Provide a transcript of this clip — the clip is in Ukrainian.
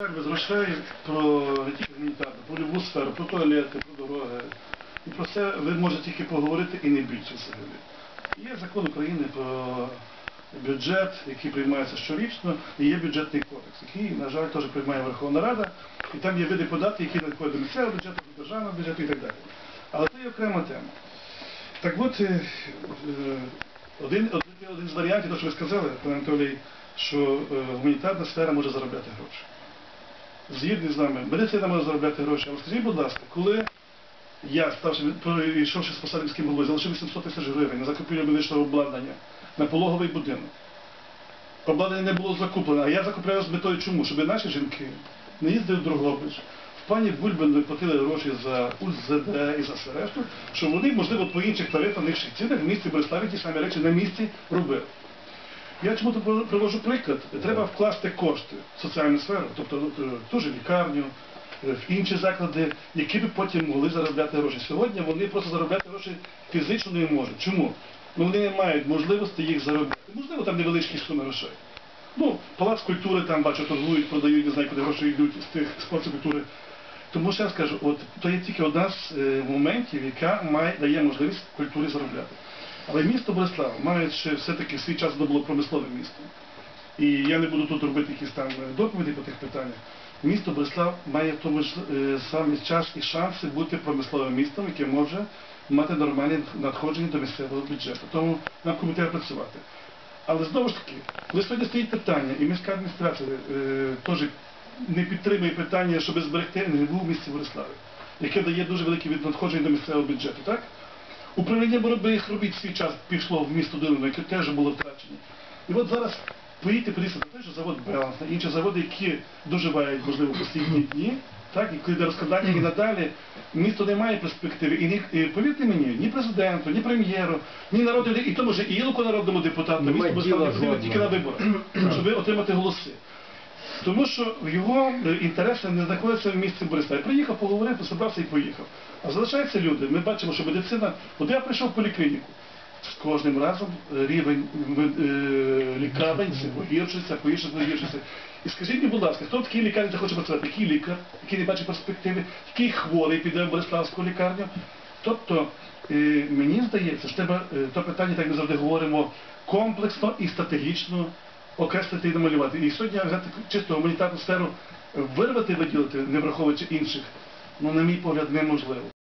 Без грошей про гуманітарну, про любу сферу, про туалети, про дороги. І про це ви можете тільки поговорити і не більше взагалі. Є закон України про бюджет, який приймається щорічно, і є бюджетний кодекс, який, на жаль, теж приймає Верховна Рада, і там є види податків, які надходять до місцевого бюджету, до державного бюджету і так далі. Але це є окрема тема. Так от, е, один, один, один з варіантів, то, що ви сказали, пане Анатолій, що е, гуманітарна сфера може заробляти гроші. Згідні з нами, медицина може заробляти гроші. Але скажіть, будь ласка, коли я, ставши, прийшовши з посади міським головою, залишив 800 тисяч гривень на закупівлю медичного обладнання на пологовий будинок. Обладнання не було закуплено, а я закупляю з метою чому? Щоб наші жінки не їздили в Дрогобич, в пані Бульбин не платили гроші за УЗД і за все щоб вони, можливо, по інших тарифах, нижчих цінах в місті Бориславі ті самі речі на місці робили. Я чому тут привожу приклад? Треба вкласти кошти в соціальну сферу, тобто е, ту ж лікарню, е, в інші заклади, які б потім могли заробляти гроші. Сьогодні вони просто заробляти гроші фізично не можуть. Чому? Ну вони не мають можливості їх заробляти. Можливо, там невеличкі суми грошей. Ну, палац культури там бачу, торгують, продають, не знаю, куди гроші йдуть з тих спортів культури. Тому що я скажу, от то є тільки одна з е, моментів, яка має дає можливість культурі заробляти. Але місто Борислав має все-таки свій час воно було промисловим містом. І я не буду тут робити якісь там доповіді по тих питаннях. Місто Борислав має в тому ж е, самий час і шанси бути промисловим містом, яке може мати нормальні надходження до місцевого бюджету. Тому нам кому треба працювати. Але знову ж таки, коли сьогодні стоїть питання, і міська адміністрація е, теж не підтримує питання, щоб зберегти НГВУ в місті Бориславі, яке дає дуже великі надходження до місцевого бюджету, так? Управління боротьби робіт свій час пішло в місто Дилино, яке теж було втрачені. І от зараз поїдьте подивіться на те, що завод Беланс, на інші заводи, які доживають, можливо, останні дні, так, і коли розкладання і надалі, місто не має перспективи. І, ні, і повірте мені, ні президенту, ні прем'єру, ні народу, і тому ж і Ілку народному депутату, місто потрібно тільки на виборах, щоб отримати голоси. Тому що його е, інтереси не знаходяться в місці Бориславі. Приїхав, поговорив, пособрався і поїхав. А залишаються люди. Ми бачимо, що медицина. От я прийшов в поліклініку. З кожним разом е, рівень е, лікарень погіршується, погіршується, погіршується. І скажіть мені, будь ласка, хто в такій лікарні захоче працювати? Який лікар, який не бачить перспективи, який хворий піде в Бориславську лікарню? Тобто, мені здається, що треба то питання, так ми завжди говоримо, комплексно і стратегічно окреслити і намалювати. І сьогодні взяти чисто гуманітарну сферу, вирвати, виділити, не враховуючи інших, ну, на мій погляд, неможливо.